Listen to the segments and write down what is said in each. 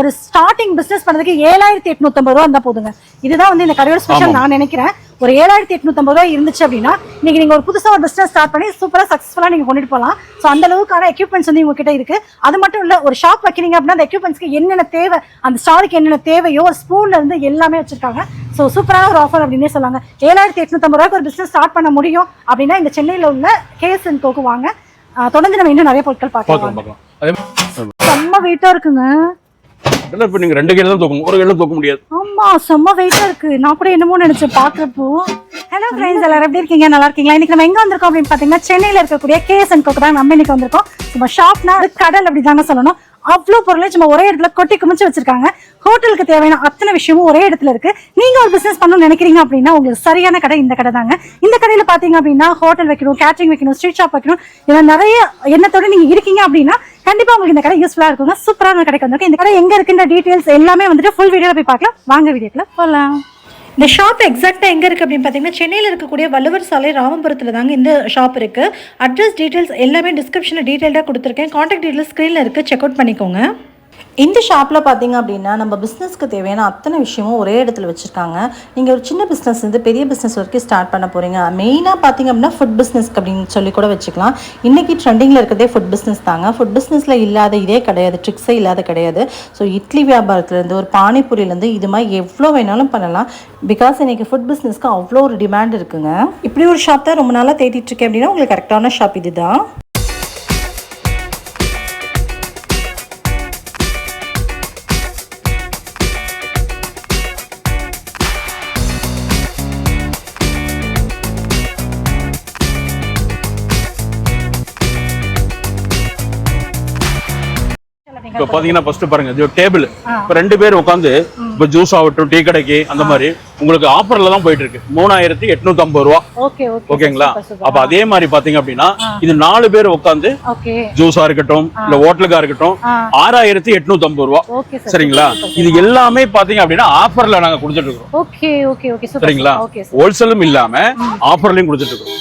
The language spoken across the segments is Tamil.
ஒரு ஸ்டார்டிங் பிசினஸ் பண்ணதுக்கு ஏழாயிரத்தி எட்நூத்தம்பது ரூபா இருந்தா போதுங்க. இதுதான் வந்து இந்த கடையோட ஸ்பெஷல் நான் நினைக்கிறேன். ஒரு ஏழாயிரத்தி எட்நூத்தம்பது ரூபா இருந்துச்சு அப்படின்னா இன்னைக்கு நீங்க ஒரு புதுசா ஒரு பிசினஸ் ஸ்டார்ட் பண்ணி சூப்பரா சக்சஸ்ஃபுல்லா நீங்க கொண்டுட்டு போகலாம். ஸோ அந்த அளவுக்கான எக்யூப்மெண்ட்ஸ் வந்து உங்ககிட்ட இருக்கு. அது மட்டும் இல்ல ஒரு ஷாப் வைக்கிறீங்க அப்படின்னா அந்த எக்யூப்மெண்ட்ஸ்க்கு என்னென்ன தேவை அந்த ஸ்டாலுக்கு என்னென்ன தேவையோ ஒரு ஸ்பூன்ல இருந்து எல்லாமே வச்சிருக்காங்க. ஸோ சூப்பரான ஒரு ஆஃபர் அப்படின்னே சொல்லாங்க. ஏழாயிரத்தி எட்நூத்தம்பது ரூபாய்க்கு ஒரு பிசினஸ் ஸ்டார்ட் பண்ண முடியும் அப்படின்னா இந்த சென்னையில உள்ள கேஎஸ் அண்ட் கோக்கு வாங்க. தொடர்ந்து நம்ம இன்னும் நிறைய பொருட்கள் பார்க்கலாம். செம்ம வெயிட்டா இருக்குங்க. இதெல்லாம் இப்போ நீங்கள் ரெண்டு கையில தான் தூக்கணும். ஒரு கையில தூக்க முடியாது. ஆமா செம்ம வெயிட்டா இருக்கு. நான் கூட என்னமோ நினைச்சேன் பாக்குறப்போ. ஹலோ ஃப்ரெண்ட்ஸ் எல்லாரும் எப்படி இருக்கீங்க? நல்லா இருக்கீங்களா? இன்னைக்கு நம்ம எங்க வந்திருக்கோம் அப்படின்னு பாத்தீங்கன்னா சென்னையில இருக்கக்கூடிய கேஎஸ் அண்ட் கோக்கு தான் நம்ம இன்னைக்கு வந்திருக்கோம். நம்ம ஷாப்னா அது கடல் அப்படி தாங்க சொல்லணும். அவ்வளோ பொருளை சும்மா ஒரே இடத்துல கொட்டி குமிச்சு வச்சிருக்காங்க. ஹோட்டலுக்கு தேவையான அத்தனை விஷயமும் ஒரே இடத்துல இருக்கு. நீங்க ஒரு பிசினஸ் பண்ணணும்னு நினைக்கிறீங்க அப்படின்னா உங்களுக்கு சரியான கடை இந்த கடை தாங்க. இந்த கடையில பாத்தீங்க அப்படின்னா ஹோட்டல் வைக்கணும் கேட்டரிங் வைக்கணும் ஸ்ட்ரீட் ஷாப் வைக்கணும் இதெல்லாம் நிறைய எண்ணத்தோட நீங்க இருக்கீங்க அப்படின்னா கண்டிப்பா உங்களுக்கு இந்த கடை யூஸ்ஃபுல்லா இருக்குங்க. சூப்பரான கடைக்கு வந்திருக்கு. இந்த கடை எங்க இருக்குன்ற டீடைல்ஸ் எல்லாமே வந்துட்டு ஃபுல் வீடியோல போய் பார்க்கலாம். வாங்க வீடியோக்குள்ள போகலாம் இந்த ஷாப் எக்ஸாக்டாக எங்கே இருக்குது அப்படின்னு பார்த்தீங்கன்னா சென்னையில் இருக்கக்கூடிய வள்ளுவர் சாலை ராமபுரத்தில் தாங்க இந்த ஷாப் இருக்குது அட்ரஸ் டீட்டெயில்ஸ் எல்லாமே டிஸ்கிரிப்ஷனில் டீட்டெயிலாக கொடுத்துருக்கேன். காண்டாக்ட் டீட்டெயில்ஸ் ஸ்க்ரீனில் இருக்குது செக் அவுட் பண்ணிக்கோங்க. இந்த ஷாப்பில் பார்த்தீங்க அப்படின்னா நம்ம பிஸ்னஸ்க்கு தேவையான அத்தனை விஷயமும் ஒரே இடத்துல வச்சுருக்காங்க. நீங்கள் ஒரு சின்ன பிஸ்னஸ் வந்து பெரிய பிஸ்னஸ் வரைக்கும் ஸ்டார்ட் பண்ண போகிறீங்க மெயினாக பார்த்தீங்க அப்படின்னா ஃபுட் பிஸ்னஸ்க்கு அப்படின்னு சொல்லி கூட வச்சுக்கலாம். இன்றைக்கி ட்ரெண்டிங்கில் இருக்கிறதே ஃபுட் பிஸ்னஸ் தாங்க. ஃபுட் பிஸ்னஸில் இல்லாத இதே கிடையாது. ட்ரிக்ஸே இல்லாத கிடையாது. ஸோ இட்லி வியாபாரத்துலேருந்து ஒரு பானிபூரியிலேருந்து இது மாதிரி எவ்வளோ வேணாலும் பண்ணலாம். பிகாஸ் இன்றைக்கி ஃபுட் பிஸ்னஸ்க்கு அவ்வளோ ஒரு டிமாண்ட் இருக்குங்க. இப்படி ஒரு ஷாப் தான் ரொம்ப நாளாக தேடிட்டுருக்கேன் அப்படின்னா உங்களுக்கு கரெக்டான ஷாப் இது தான் இப்போ பார்த்தீங்கன்னா ஃபர்ஸ்ட் பாருங்க இது டேபிள் இப்போ ரெண்டு பேர் உட்காந்து இப்போ ஜூஸ் ஆகட்டும் டீ கடைக்கு அந்த மாதிரி உங்களுக்கு ஆஃபர்ல தான் போயிட்டு இருக்கு. மூணாயிரத்தி எட்நூத்தி ஐம்பது ரூபா. Okay okay. ஓகேங்களா? அப்ப அதே மாதிரி பாத்தீங்க அப்படின்னா இது நாலு பேர் உட்காந்து ஜூஸா இருக்கட்டும் இல்ல ஹோட்டலுக்கா இருக்கட்டும் ஆறாயிரத்தி எட்நூத்தி ஐம்பது ரூபா சரிங்களா? இது எல்லாமே பாத்தீங்க அப்படின்னா ஆஃபர்ல நாங்க கொடுத்துட்டு இருக்கோம். சரிங்களா? ஹோல்சேலும் இல்லாம ஆஃபர்லயும் கொடுத்துட்டு இருக்கோம்.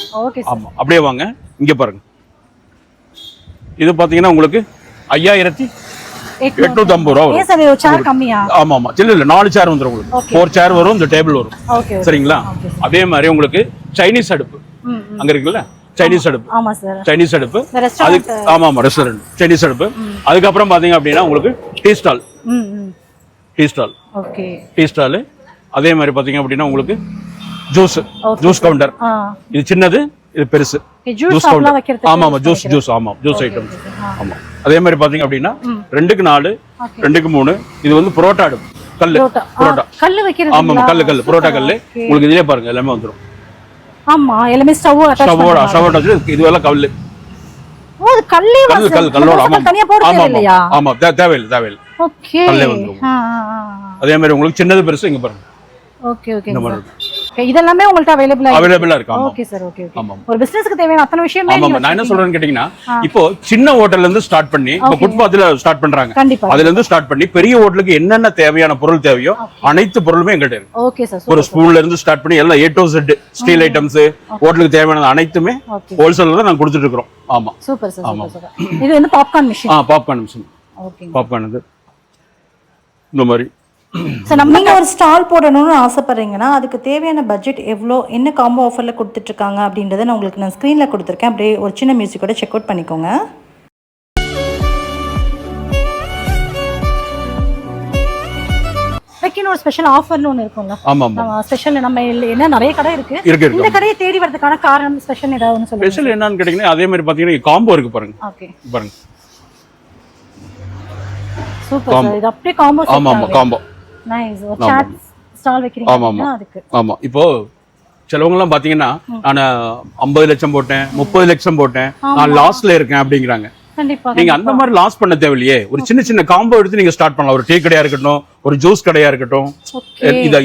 ஆமா. அப்படியே வாங்க. இங்க பாருங்க. இது பாத்தீங்கன்னா உங்களுக்கு ஐயாயிரத்தி எட்நூத்தி ஐம்பது ரூபா வரும். ஆமா ஆமா இல்ல இல்ல நாலு சேர் வந்துரும் உங்களுக்கு. ஃபோர் சேர் வரும் இந்த டேபிள் வரும். சரிங்களா? அதே மாதிரி உங்களுக்கு சைனீஸ் அடுப்பு. ம், அங்க இருக்குல்ல? சைனீஸ் அடுப்பு. சைனீஸ் அடுப்பு. அதுக்கு ஆமா ஆமா ரெஸ்டாரண்ட் சைனீஸ் அடுப்பு. அதுக்கப்புறம் பாத்தீங்க அப்படின்னா உங்களுக்கு tea stall tea stall tea stall அதே மாதிரி பாத்தீங்க அப்படின்னா உங்களுக்கு ஜூஸ். ஜூஸ் கவுண்டர் இது சின்னது இது பெருசு. ஜூஸ் கவுண்டர் ஆமா ஆமா ஜூஸ் ஜூஸ் ஆமா ஜூஸ் ஐட்டம் ஆமா. அதே மாதிரி பாத்தீங்க அப்படின்னா ரெண்டுக்கு நாலு ரெண்டுக்கு மூணு இது வந்து புரோட்டா கல்லு புரோட்டா. கல்லு வைக்கிறது ஆமா கல்லு கல்லு புரோட்டா கல்லு. உங்களுக்கு இதுலயே பாருங்க எல்லாமே வந்துரும். ஆமா எல்லாமே ஸ்டவ் அட்டாச் ஸ்டவோட வச்சு இது எல்லாம் கல்லு. ஓ அது கல்லே கல்லு கல் கல்லோட ஆமா தனியா போட ஆமா தேவையில்லையா? ஆமா தேவையில்லை தேவையில்லை. ஓகே கல்லே வந்துரும். அதே மாதிரி உங்களுக்கு சின்னது பெருசு இங்க பாருங்க. Okay okay. இதெல்லாமே உங்கள்ட்ட அவைலபிளா அவைலபிளா இருக்கு ஆமா ஓகே சார் ஓகே ஓகே ஆமா ஒரு பிசினஸ்க்கு தேவையான அத்தனை விஷயமே ஆமா ஆமா. நான் என்ன. சொல்றேன்னு கேட்டீங்கன்னா இப்போ சின்ன ஹோட்டல்ல இருந்து ஸ்டார்ட் பண்ணி இப்போ ஃபுட்பாத்ல ஸ்டார்ட் பண்றாங்க. அதுல இருந்து ஸ்டார்ட் பண்ணி பெரிய ஹோட்டலுக்கு என்னென்ன தேவையான பொருள் தேவையோ அனைத்து பொருளுமே எங்கள்கிட்ட இருக்கு. ஓகே சார் ஒரு ஸ்பூன்ல இருந்து ஸ்டார்ட் பண்ணி எல்லாம் A to Z steel items ஹோட்டலுக்கு தேவையான அனைத்துமே ஹோல்சேல்ல தான் நாங்க கொடுத்துட்டு இருக்கிறோம். ஆமா சூப்பர் சார் சார் இது வந்து பாப்கார்ன் மிஷின் ஆ பாப்கார்ன் மிஷின் ஓகே பாப்கார்ன் இது. இந்த மாதிரி. சார் நம்ம நீங்கள் ஒரு ஸ்டால் போடணும்னு ஆசைப்பட்றீங்கன்னா அதுக்கு தேவையான பட்ஜெட் எவ்வளோ என்ன காம்போ ஆஃபரில் கொடுத்துட்ருக்காங்க அப்படின்றத நான் உங்களுக்கு நான் ஸ்க்ரீனில் கொடுத்துருக்கேன். அப்படியே ஒரு சின்ன மியூசிக்கோட செக் அவுட் பண்ணிக்கோங்க. வைக்கணும் ஒரு ஸ்பெஷல் ஆஃபர்னு ஒன்று இருக்கும்ல. ஆமா நம்ம ஸ்பெஷல் நம்ம என்ன நிறைய கடை இருக்கு. இந்த கடையை தேடி வரதுக்கான காரணம் ஸ்பெஷல் ஏதாவது ஒன்று சொல்லுங்க. ஸ்பெஷல் என்னன்னு கேட்டீங்கன்னா அதே மாதிரி பாத்தீங்கன்னா காம்போ இருக்கு பாருங்க. ஓகே பாருங்க. சூப்பர் இது அப்படியே காம்போ ஆமா ஆமா காம்போ நைஸ் ஒரு சாட் ஸ்டால் வைக்கிறீங்க ஆமா, ஆமா. அப்படின்னா அதுக்கு. ஆமா. இப்போ சிலவங்க எல்லாம் பாத்தீங்கன்னா நான் ஐம்பது லட்சம் போட்டேன் முப்பது லட்சம் போட்டேன் நான் லாஸ்ட்ல இருக்கேன் அப்படிங்கிறாங்க. நீங்க அந்த மாதிரி லாஸ் பண்ண தேவையில்லையே. ஒரு சின்ன சின்ன காம்போ எடுத்து நீங்க ஸ்டார்ட் பண்ணலாம். ஒரு டீ கடையா இருக்கட்டும் ஒரு ஜூஸ் கடையா இருக்கட்டும்.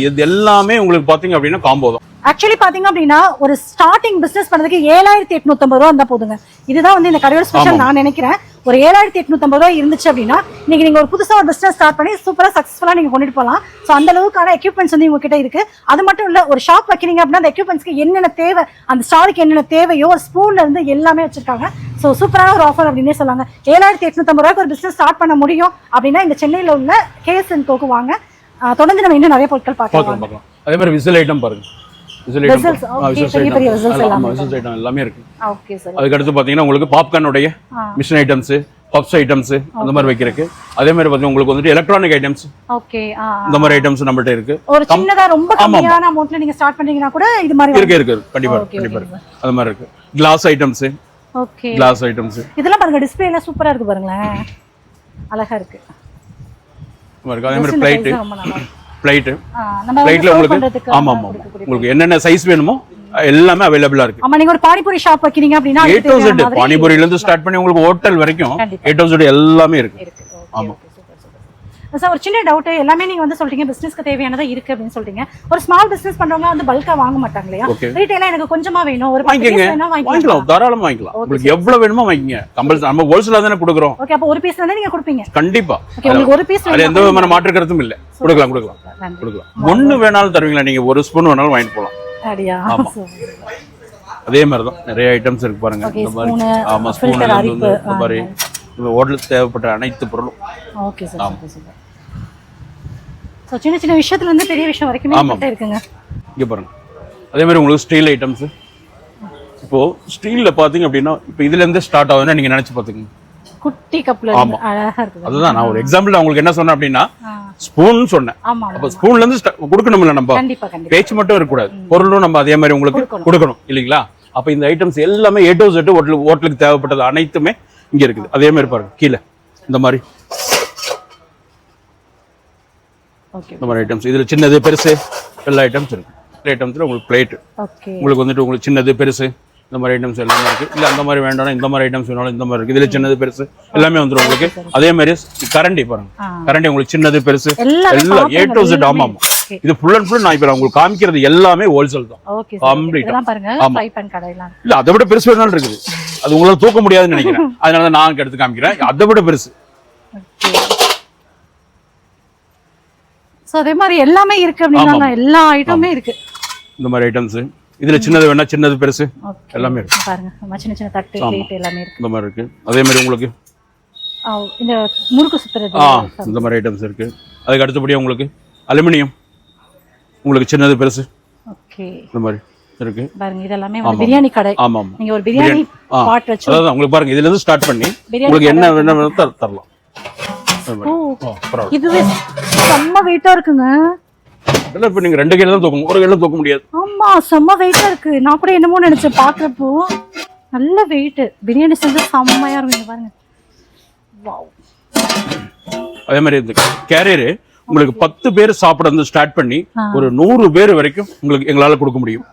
இது எல்லாமே உங்களுக்கு பாத்தீங்க அப்படின்னா காம்போ தான். ஆக்சுவலி பாத்தீங்க அப்படின்னா ஒரு ஸ்டார்டிங் பிசினஸ் பண்ணதுக்கு ஏழாயிரத்தி எட்நூத்தம்பது ரூபா இருந்தா போதுங்க. இதுதான் வந்து இந்த கடையோட ஸ்பெஷல் நான் நினைக்கிறேன். ஒரு ஏழாயிரத்தி எட்நூத்தம்பது ரூபா இருந்துச்சு அப்படின்னா இன்னைக்கு நீங்க ஒரு புதுசா ஒரு பிசினஸ் ஸ்டார்ட் பண்ணி சூப்பரா சக்ஸஸ்ஃபுல்லாக நீங்க கொண்டுட்டு போகலாம். ஸோ அந்த அளவுக்கான எக்யூப்மெண்ட்ஸ் வந்து உங்ககிட்ட இருக்கு. அது மட்டும் இல்ல ஒரு ஷாப் வைக்கிறீங்க அப்படின்னா அந்த எக்யூப்மெண்ட்ஸ்க்கு என்னென்ன தேவை அந்த ஸ்டாருக்கு என்னென்ன தேவையோ ஒரு ஸ்பூன்ல இருந்து எல்லாமே வச்சிருக்காங்க. ஸோ சூப்பரான ஒரு ஆஃபர் அப்படின்னே சொல்லாங்க. ஏழாயிரத்தி எட்நூத்தம்பது ரூபாய்க்கு ஒரு பிசினஸ் ஸ்டார்ட் பண்ண முடியும் அப்படின்னா இந்த சென்னையில உள்ள கேஎஸ்என் கோக்கு வாங்க. தொடர்ந்து நம்ம இன்னும் நிறைய பொருட்கள் பார்க்கலாம். அதே மாதிரி விசில் ஐட்டம் பாருங்க. விசில் ஐட்டம் எல்லாமே விசில் ஐட்டம் எல்லாமே இருக்கு. அதுக்கு அடுத்து பாத்தீங்கன்னா உங்களுக்கு பாப்கார்னுடைய. மிஷின் ஐட்டம்ஸ் பப்ஸ் ஐட்டம்ஸ் அந்த மாதிரி வைக்கிறதுக்கு. அதே மாதிரி பாத்தீங்கன்னா உங்களுக்கு வந்துட்டு எலக்ட்ரானிக் ஐட்டம்ஸ் ஓகே இந்த மாதிரி ஐட்டம்ஸ் நம்மகிட்ட இருக்கு. ஒரு சின்னதா ரொம்ப கம்மியான அமௌண்ட்ல நீங்க ஸ்டார்ட் பண்றீங்கன்னா கூட இது மாதிரி இருக்கு இருக்கு. கண்டிப்பா கண்டிப்பா இருக்கு. அது மாதிரி இருக்கு. Glass items okay glass items இதெல்லாம் பாருங்க டிஸ்பிளே எல்லாம் சூப்பரா இருக்கு பாருங்களேன். அழகா இருக்கு. அதே மாதிரி இந்த பிளேட்டு பிளேட்ல உங்களுக்கு ஆமா ஆமா உங்களுக்கு என்னென்ன சைஸ் வேணுமோ எல்லாமே அவைலபிளா இருக்கு. ஆமா நீங்க ஒரு பானிபூரி ஷாப் வைக்கிறீங்க அப்படின்னா ஏ டு இருந்து ஸ்டார்ட் பண்ணி உங்களுக்கு ஹோட்டல் வரைக்கும். ஏ டு எல்லாமே இருக்கு. இருக்கு ஆமா. சார் ஒரு சின்ன டவுட் எல்லாமே நீங்க வந்து சொல்றீங்க பிசினஸ்க்கு தேவையானதா இருக்கு அப்படின்னு சொல்றீங்க. ஒரு ஸ்மால் பிசினஸ் பண்றவங்க வந்து பல்கா வாங்க மாட்டாங்க இல்லையா. ரீட்டைலா எனக்கு கொஞ்சமா வேணும் ஒரு வாங்கிக்கங்க. வாங்கிக்கலாம். தாராளமா வாங்கிக்கலாம். உங்களுக்கு எவ்வளவு வேணுமோ வாங்கிங்க கம்பல்சரி நம்ம ஹோல்சேலா தானே கொடுக்குறோம். ஓகே அப்போ ஒரு பீஸ் வந்து நீங்க கொடுப்பீங்க? கண்டிப்பா. ஓகே உங்களுக்கு ஒரு பீஸ் அது எந்த விதமான மாற்று கருத்தும் இல்ல. கொடுக்கலாம் கொடுக்கலாம். கொடுக்கலாம். ஒண்ணு வேணாலும் தருவீங்களா? நீங்க ஒரு ஸ்பூன் வேணாலும் வாங்கிட்டு போலாம். அப்படியா. அதே மாதிரி தான் நிறைய ஐட்டம்ஸ் இருக்கு பாருங்க. இந்த மாதிரி. ஆமா ஸ்பூன் இந்த மாதிரி இந்த ஹோட்டலுக்கு தேவைப்பட்ட அனைத்து பொருளும். ஓகே சார் சூப்பர் ஸோ சின்ன சின்ன விஷயத்துல இருந்து பெரிய விஷயம் வரைக்குமே ஆமா. கிட்ட இருக்குங்க. இங்க பாருங்க. அதே மாதிரி உங்களுக்கு ஸ்டீல் ஐட்டம்ஸ் இப்போ ஸ்டீல்ல பாத்தீங்க அப்படின்னா இப்போ இதுல இருந்து ஸ்டார்ட் ஆகுதுன்னா நீங்க நினைச்சு பாத்துக்கங்க. குட்டி கப்ல அதுதான் நான் ஒரு எக்ஸாம்பிள் உங்களுக்கு என்ன சொன்னேன் அப்படின்னா. ஸ்பூன் சொன்னேன். அப்ப ஸ்பூன்ல இருந்து கொடுக்கணும்ல நம்ம? பேச்சு மட்டும் இருக்கக்கூடாது. பொருளும் நம்ம அதே மாதிரி உங்களுக்கு கொடுக்கணும். இல்லைங்களா? அப்ப இந்த ஐட்டம்ஸ் எல்லாமே ஏ டு ஹோட்டலுக்கு தேவைப்பட்டது அனைத்துமே இங்க இருக்குது. அதே மாதிரி பாருங்க கீழே. இந்த மாதிரி. இந்த மாதிரி ஐட்டம்ஸ் இதுல சின்னது பெருசு எல்லா ஐட்டம்ஸ் இருக்கு. ஐட்டம்ஸ்ல உங்களுக்கு பிளேட் உங்களுக்கு வந்துட்டு உங்களுக்கு சின்னது பெருசு இந்த மாதிரி ஐட்டம்ஸ் எல்லாமே இருக்கு. இல்ல அந்த மாதிரி வேண்டாம் இந்த மாதிரி ஐட்டம்ஸ் வேணாலும் இந்த மாதிரி இருக்கு. இதுல சின்னது பெருசு எல்லாமே வந்துரும் உங்களுக்கு. அதே மாதிரி கரண்டி பாருங்க. கரண்டி உங்களுக்கு சின்னது பெருசு எல்லாமே ஏ டு செட் எல்லாமே ஆமா ஆமா Okay. இது ஃபுல் அண்ட் ஃபுல் நான் இப்ப உங்களுக்கு காமிக்கிறது எல்லாமே ஹோல்சேல் தான். கடையெல்லாம். இல்ல அதை விட பெருசு வேணாலும் இருக்குது. அது உங்களால தூக்க முடியாதுன்னு நினைக்கிறேன். அதனால தான் நான் எடுத்து காமிக்கிறேன். அதை விட பெருசு. ஸோ அதே மாதிரி எல்லாமே இருக்கு அப்படின்னா எல்லா ஐட்டமுமே இருக்கு. இந்த மாதிரி ஐட்டம்ஸ் இதுல சின்னது வேணா சின்னது பெருசு. எல்லாமே இருக்கு. பாருங்க சின்ன சின்ன தட்டு பிளேட் எல்லாமே இருக்கு. இந்த மாதிரி இருக்கு. அதே மாதிரி உங்களுக்கு? இந்த முறுக்கு சுத்துறது இந்த மாதிரி ஐட்டம்ஸ் இருக்கு. அதுக்கு அடுத்தபடியா உங்களுக்கு? அலுமினியம். உங்களுக்கு சின்னது பெருசு? ஓகே. இந்த மாதிரி இருக்கு. பாருங்க இதெல்லாமே பிரியாணி கடை. ஆமா ஆமா நீங்க ஒரு பிரியாணி. பாட் வச்சு அதாவது உங்களுக்கு பாருங்க இதுல இருந்து ஸ்டார்ட் பண்ணி உங்களுக்கு என்ன வேணும் தர- தரலாம். இதுவே செம்ம வெயிட்டா இருக்குங்க. இதெல்லாம் இப்ப நீங்க ரெண்டு கையில தான் தூக்கும் ஒரு கையில தூக்க முடியாது. ஆமா செம்ம வெயிட்டா இருக்கு. நான் கூட என்னமோ நினைச்சேன் பாக்குறப்போ நல்ல வெயிட் பிரியாணி செஞ்சா செம்மையா இருக்கும் பாருங்க. வாவ் அதே மாதிரி இந்த கேரியர் உங்களுக்கு பத்து பேர் சாப்பிட வந்து ஸ்டார்ட் பண்ணி. ஒரு நூறு பேர் வரைக்கும் உங்களுக்கு எங்களால கொடுக்க முடியும்.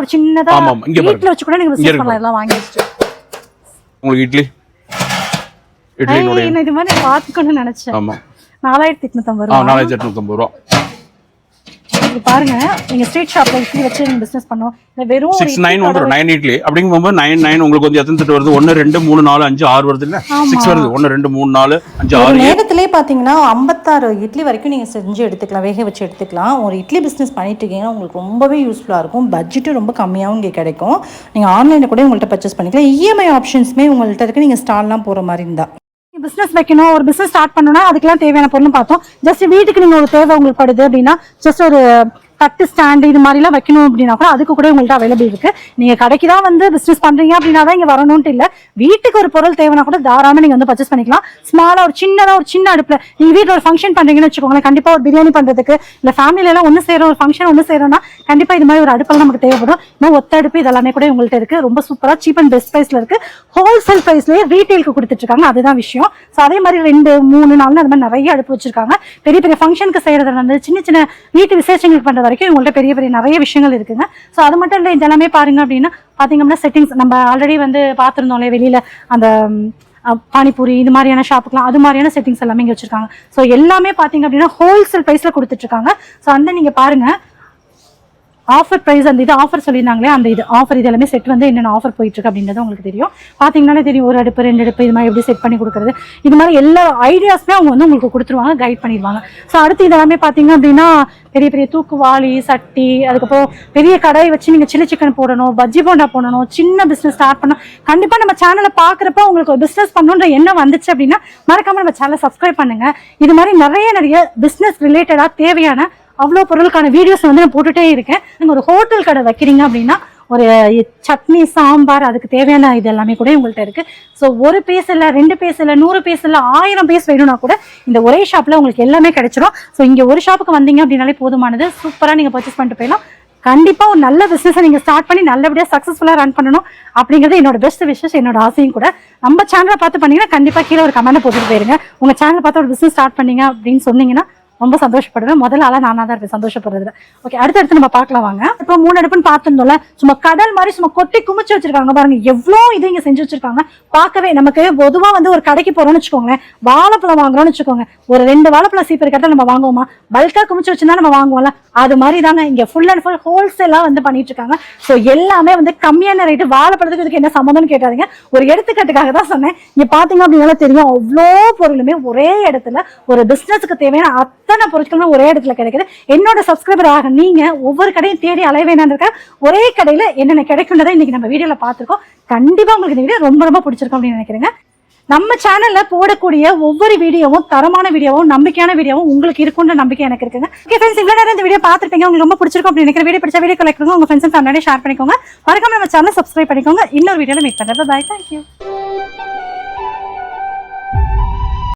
ஒரு சின்னதா ஆமா. இங்க. வீட்ல வச்சு கூட நீங்க பிசினஸ் பண்ணலாம். எல்லாம் வாங்கி உங்களுக்கு இட்லி. நான் இது மாதிரி பார்த்துக்கணும்னு நினைச்சேன். ஆமா. நாலாயிரத்தி எட்நூத்தம்பது ஆ ரூபா. நாலாயிரத்தி எட்நூத்தம்பது ரூபா. இது பாருங்க. நீங்க ஸ்ட்ரீட் ஷாப்ல இட்லி வச்சு நீங்க பிசினஸ் பண்ணோம் இல்ல வெறும் சிக்ஸ் நைன் வந்துடும் நைன் இட்லி. அப்படிங்கும்போது நைன் நைன் உங்களுக்கு வந்து எத்தனை தட்டு வருது? ஒன்னு ரெண்டு மூணு நாலு அஞ்சு ஆறு வருது இல்ல? சிக்ஸ் வருது. ஒன்னு ரெண்டு மூணு நாலு அஞ்சு ஆறு நேரத்திலே பார்த்தீங்கன்னா ஐம்பத்தாறு இட்லி வரைக்கும் நீங்கள் செஞ்சு எடுத்துக்கலாம். வேக வச்சு எடுத்துக்கலாம். ஒரு இட்லி பிஸ்னஸ் பண்ணிட்டு இருக்கீங்கன்னா உங்களுக்கு ரொம்பவே யூஸ்ஃபுல்லாக இருக்கும். பட்ஜெட்டும் ரொம்ப கம்மியாகவும் இங்கே கிடைக்கும். நீங்கள் ஆன்லைனில் கூட உங்கள்கிட்ட பர்ச்சேஸ் பண்ணிக்கலாம். இஎம்ஐ ஆப்ஷன்ஸுமே உங்கள்கிட்ட இருக்கு. நீங்கள் ஸ்டால்லாம் போகிற மாதிரி இருந்தால் பிஸ்னஸ் வைக்கணும் ஒரு பிஸ்னஸ் ஸ்டார்ட் பண்ணணும்னா அதுக்கெல்லாம் தேவையான பொருளும் பார்த்தோம். ஜஸ்ட் வீட்டுக்கு நீங்கள் ஒரு தேவை உங்களுக்கு படுது அப்படின்னா ஜஸ்ட் ஒரு தட்டு ஸ்டாண்டு இது மாதிரிலாம் வைக்கணும் அப்படின்னா கூட அதுக்கு கூட உங்கள்ட்ட அவைலபிள் இருக்கு. நீங்க கடைக்கு தான் வந்து பிசினஸ் பண்றீங்க அப்படின்னா தான் இங்க வரணும்ட்டு இல்ல. வீட்டுக்கு ஒரு பொருள் தேவைன்னா கூட தாராளமா நீங்க வந்து பர்ச்சேஸ் பண்ணிக்கலாம். ஸ்மாலா ஒரு சின்னதா ஒரு சின்ன அடுப்புல நீங்க வீட்டில் ஒரு ஃபங்க்ஷன் பண்றீங்கன்னு வச்சுக்கோங்களேன் கண்டிப்பா ஒரு பிரியாணி பண்றதுக்கு இல்ல ஃபேமிலியில எல்லாம் ஒண்ணு சேரும் ஒரு ஃபங்க்ஷன் ஒன்று சேரும்னா கண்டிப்பா இது மாதிரி ஒரு அடுப்பெல்லாம் நமக்கு தேவைப்படும். இன்னும் ஒத்த அடுப்பு இதெல்லாமே கூட உங்கள்ட்ட இருக்கு. ரொம்ப சூப்பரா சீப் அண்ட் பெஸ்ட் பிரைஸ்ல இருக்கு. ஹோல்சேல் பிரைஸ்லயே ரீட்டைலுக்கு கொடுத்துட்டு இருக்காங்க அதுதான் விஷயம். ஸோ அதே மாதிரி ரெண்டு மூணு நாள்னு அது மாதிரி நிறைய அடுப்பு வச்சிருக்காங்க. பெரிய பெரிய ஃபங்க்ஷனுக்கு செய்யறது சின்ன சின்ன வீட்டு விசேஷங்களுக்கு பண்ற வரைக்கும் இவங்கள்ட்ட பெரிய பெரிய நிறைய விஷயங்கள் இருக்குங்க. ஸோ அது மட்டும் இல்லை இதெல்லாமே பாருங்க அப்படின்னா பாத்தீங்க அப்படின்னா செட்டிங்ஸ் நம்ம ஆல்ரெடி வந்து பார்த்துருந்தோம்ல வெளியில அந்த பானிபூரி இது மாதிரியான ஷாப்புக்கெலாம் அது மாதிரியான செட்டிங்ஸ் எல்லாமே இங்கே வச்சிருக்காங்க. ஸோ எல்லாமே பாத்தீங்க அப்படின்னா ஹோல்சேல் ப்ரைஸில் கொடுத்துட்ருக்காங்க ஸோ அந்த நீங்க பாருங்க ஆஃபர் ப்ரைஸ் அந்த இது ஆஃபர் சொல்லியிருந்தாங்களே அந்த இது ஆஃபர் இது எல்லாமே செட் வந்து என்னென்ன ஆஃபர் போயிட்டுருக்கு அப்படின்றது உங்களுக்கு தெரியும். பார்த்தீங்கன்னாலே தெரியும் ஒரு அடுப்பு ரெண்டு அடுப்பு இது மாதிரி எப்படி செட் பண்ணி கொடுக்குறது. இது மாதிரி எல்லா ஐடியாஸுமே அவங்க வந்து உங்களுக்கு கொடுத்துருவாங்க கைட் பண்ணிடுவாங்க. ஸோ அடுத்து இது எல்லாமே பார்த்தீங்க அப்படின்னா பெரிய பெரிய தூக்குவாளி சட்டி அதுக்கப்புறம் பெரிய கடாய் வச்சு நீங்கள் சில்லி சிக்கன் போடணும் பஜ்ஜி போண்டா போடணும் சின்ன பிஸ்னஸ் ஸ்டார்ட் பண்ணணும். கண்டிப்பாக நம்ம சேனலை பார்க்குறப்ப உங்களுக்கு பிஸ்னஸ் பண்ணணுன்ற எண்ணம் வந்துச்சு அப்படின்னா மறக்காமல் நம்ம சேனலை சப்ஸ்கிரைப் பண்ணுங்க. இது மாதிரி நிறைய நிறைய பிஸ்னஸ் ரிலேட்டடாக தேவையான அவ்வளோ பொருளுக்கான வீடியோஸ் வந்து நான் போட்டுட்டே இருக்கேன். நீங்கள் ஒரு ஹோட்டல் கடை வைக்கிறீங்க அப்படின்னா ஒரு சட்னி சாம்பார் அதுக்கு தேவையான இது எல்லாமே கூட உங்கள்கிட்ட இருக்குது ஸோ ஒரு பீஸ் இல்லை ரெண்டு பேஸ் இல்லை நூறு பீஸ் இல்லை ஆயிரம் பீஸ் வேணும்னா கூட இந்த ஒரே ஷாப்பில் உங்களுக்கு எல்லாமே கிடைச்சிரும். ஸோ இங்கே ஒரு ஷாப்புக்கு வந்தீங்க அப்படின்னாலே போதுமானது. சூப்பராக நீங்கள் பர்ச்சேஸ் பண்ணிட்டு போயிடலாம். கண்டிப்பாக ஒரு நல்ல பிஸ்னஸை நீங்கள் ஸ்டார்ட் பண்ணி நல்லபடியாக சக்ஸஸ்ஃபுல்லாக ரன் பண்ணணும் அப்படிங்கிறது என்னோட பெஸ்ட் விஷஸ் என்னோட ஆசையும் கூட. நம்ம சேனலை பார்த்து பண்ணிங்கன்னா கண்டிப்பாக கீழே ஒரு கமெண்ட் போட்டுட்டு போயிருங்க. உங்கள் சேனலை பார்த்து ஒரு பிஸ்னஸ் ஸ்டார்ட் பண்ணீங்க அப்படின்னு சொன்னீங்கன்னா ரொம்ப சந்தோஷப்படுவேன். முதல்ல ஆளா நானா தான் இருப்பேன். சந்தோஷப்படுறதுல. ஓகே அடுத்தடுத்து நம்ம பார்க்கலாம் வாங்க. இப்போ மூணு அடுப்புன்னு பார்த்துருந்தோம்ல சும்மா கடல் மாதிரி சும்மா கொட்டி குமிச்சு வச்சிருக்காங்க பாருங்க. எவ்வளோ இது இங்க செஞ்சு வச்சிருக்காங்க. பார்க்கவே நமக்கு பொதுவா வந்து ஒரு கடைக்கு போறோம்னு வச்சுக்கோங்களேன். வாழைப்பழம் வாங்குறோம்னு வச்சுக்கோங்க. ஒரு ரெண்டு வாழைப்பழம் சீப்பர் கட்ட நம்ம வாங்குவோமா? பல்கா குமிச்சு வச்சிருந்தா நம்ம வாங்குவோம்ல. அது மாதிரி தாங்க இங்க ஃபுல் அண்ட் ஃபுல் ஹோல்சேலா வந்து பண்ணிட்டு இருக்காங்க. ஸோ எல்லாமே வந்து கம்மியான ரேட்டு வாழைப்பழத்துக்கு இதுக்கு என்ன சம்மந்தம்னு கேட்டாதீங்க. ஒரு எடுத்துக்காட்டுக்காக தான் சொன்னேன். இங்க பாத்தீங்க அப்படின்னால தெரியும். அவ்வளோ பொருளுமே ஒரே இடத்துல ஒரு பிசினஸ்க்கு தேவையான அத்தனை பொருட்களும் ஒரே இடத்துல கிடைக்குது. என்னோட சப்ஸ்கிரைபர் ஆக நீங்க ஒவ்வொரு கடையும் தேடி அலைய வேணாம் ஒரே கடையில என்னென்ன கிடைக்குன்றதை இன்னைக்கு நம்ம வீடியோல பாத்துருக்கோம் கண்டிப்பா உங்களுக்கு இந்த வீடியோ ரொம்ப ரொம்ப பிடிச்சிருக்கும் அப்படின்னு நினைக்கிறேங்க. நம்ம சேனல்ல போடக்கூடிய ஒவ்வொரு வீடியோவும் தரமான வீடியோவும் நம்பிக்கையான வீடியோவும் உங்களுக்கு இருக்கும்னு நம்பிக்கை எனக்கு இருக்குங்க. ஓகே ஃப்ரெண்ட்ஸ் இவ்வளவு நேரம் இந்த வீடியோ பார்த்துருப்பீங்க உங்களுக்கு ரொம்ப பிடிச்சிருக்கும் அப்படின்னு நினைக்கிற வீடியோ பிடிச்ச வீடியோ கலெக்ட் உங்க ஃப்ரெண்ட்ஸ் ஃபேமிலியோட ஷேர் பண்ணிக்கோங்க. மறக்காம நம்ம சேனல் சப்ஸ்கிரைப் பண்ணிக்கோங்க. இன்னொரு வீடியோல மீட் பண்ணுறது பாய் தேங்க்யூ